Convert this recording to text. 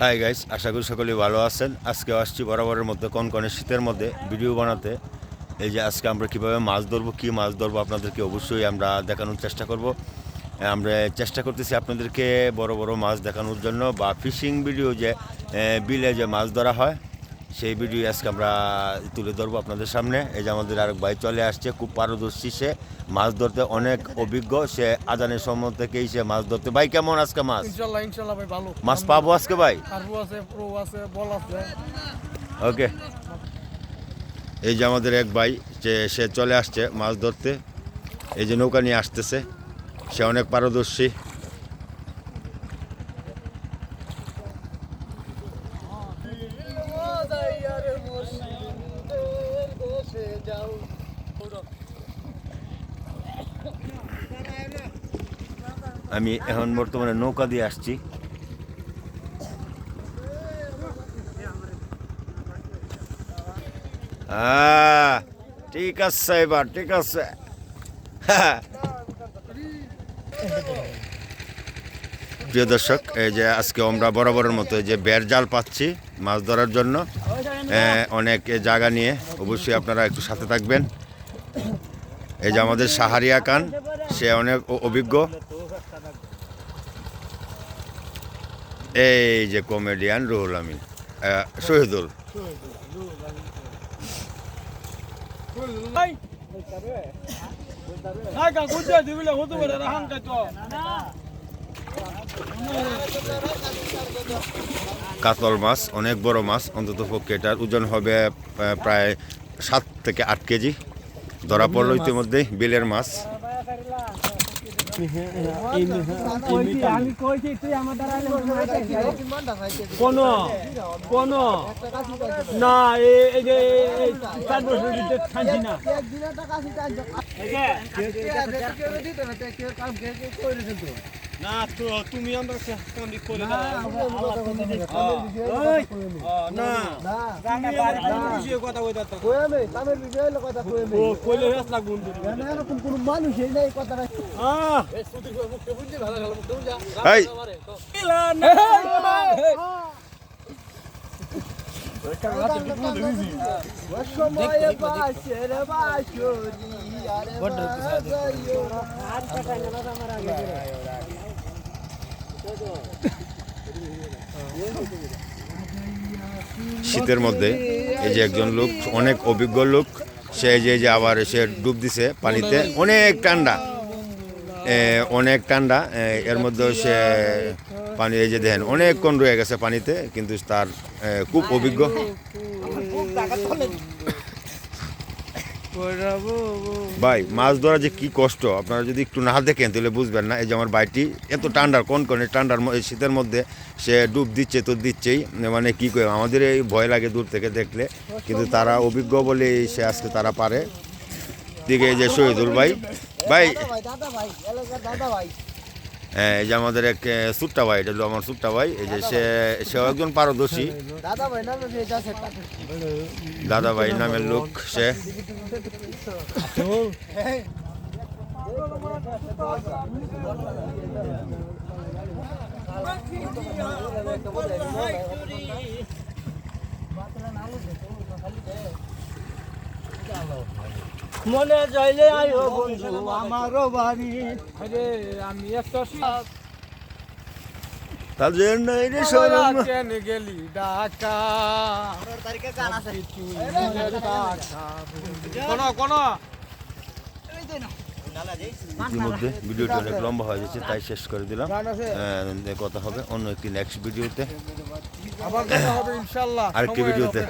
Hi guys আশা করি সকলেই ভালো আছেন। আজকে আসছি বরাবরের মধ্যে, কনকনে শীতের মধ্যে ভিডিও বানাতে। এই যে আজকে আমরা কীভাবে মাছ ধরবো, কী মাছ ধরবো আপনাদেরকে অবশ্যই আমরা দেখানোর চেষ্টা করব। আমরা চেষ্টা করতেছি আপনাদেরকে বড় বড় মাছ দেখানোর জন্য বা ফিশিং ভিডিও যে বিলে যে মাছ ধরা হয় সেই ভিডিও আজকে আমরা তুলে ধরবো আপনাদের সামনে। এই যে আমাদের আরেক ভাই চলে আসছে খুব পারদর্শী সে। মাছ ধরতে অনেক অভিজ্ঞ সে আজানের সময় থেকেই সে মাছ ধরতে। ভাই কেমন আজকে মাছ? ইনশাল্লাহ ইনশাল্লাহ ভাই ভালো। মাছ পাবো আজকে ভাই? আছে প্রো আছে বল আছে। ওকে। এই যে আমাদের এক ভাই যে সে চলে আসছে মাছ ধরতে। এই যে নৌকা নিয়ে আসতেছে। সে অনেক পারদর্শী। আমি এখন বর্তমানে নৌকা দিয়ে আসছি হ্যাঁ ঠিক আছে এবার, ঠিক আছে। প্রিয় দর্শক, এই যে আজকে আমরা বরাবরের মতো যে বের জাল পাচ্ছি মাছ ধরার জন্য অনেক জায়গা নিয়ে অবশ্যই আপনারা একটু সাথে থাকবেন। এই যে আমাদের সাহারিয়া খান, সে অনেক অভিজ্ঞ। এই যে কমেডিয়ান রুহুল আমিন। শহীদুল। কাতল মাছ অনেক বড় মাছ অন্তত পক্ষে এটার ওজন হবে প্রায় সাত থেকে আট কেজি। ধরা পড়ল ইতিমধ্যেই বিলের মাছ। কোন কোন না এই যে চার বছর করে না কথা কই দাও ও কইলে হেস লাগবো মানুষই নেই কথাটা আহ এই সময় বাসের বাসরি আরে বাজাইও শীতের মধ্যে। এই যে একজন লোক, অনেক অভিজ্ঞ লোক, সে যে যে আবার সে ডুব দিছে পানিতে। অনেক ঠান্ডা। অনেক ঠান্ডা। এর মধ্যেও সে পানি, এই যে দেখেন, অনেকক্ষণ রয়ে গেছে পানিতে, কিন্তু তার খুব অভিজ্ঞ। ভাই মাছ ধরা যে কি কষ্ট? আপনারা যদি একটু না দেখেন তাহলে বুঝবেন না। এই যে আমার বাইটি এত ঠান্ডার কোন কোন ঠান্ডার শীতের মধ্যে সে ডুব দিচ্ছে তো দিচ্ছেই। মানে কি করে? আমাদের এই ভয় লাগে দূর থেকে দেখলে। কিন্তু তারা অভিজ্ঞ বলে সে আজকে তারা পারে। দিকে এই যে শহীদুল ভাই। ভাই দাদা ভাই দাদা ভাই। এই যে আমাদের এক সুট্টা ভাই, এটা হলো আমার সুট্টা ভাই। এই যে সে, সেও একজন পারদর্শী। দাদা ভাই নামের লোক সে। মনে যাইলে আইও বন্ধু আমারও বাড়ি। আরে আমি একটা যে শরম। কেন গেলি ঢাকা? তারিখে গান আছে। কোন কোন। ইতিমধ্যে ভিডিওটি অনেক লম্বা হয়ে যাচ্ছে তাই শেষ করে দিলাম। আহ, কথা হবে অন্য একটি নেক্সট ভিডিওতে আরেকটি ভিডিওতে।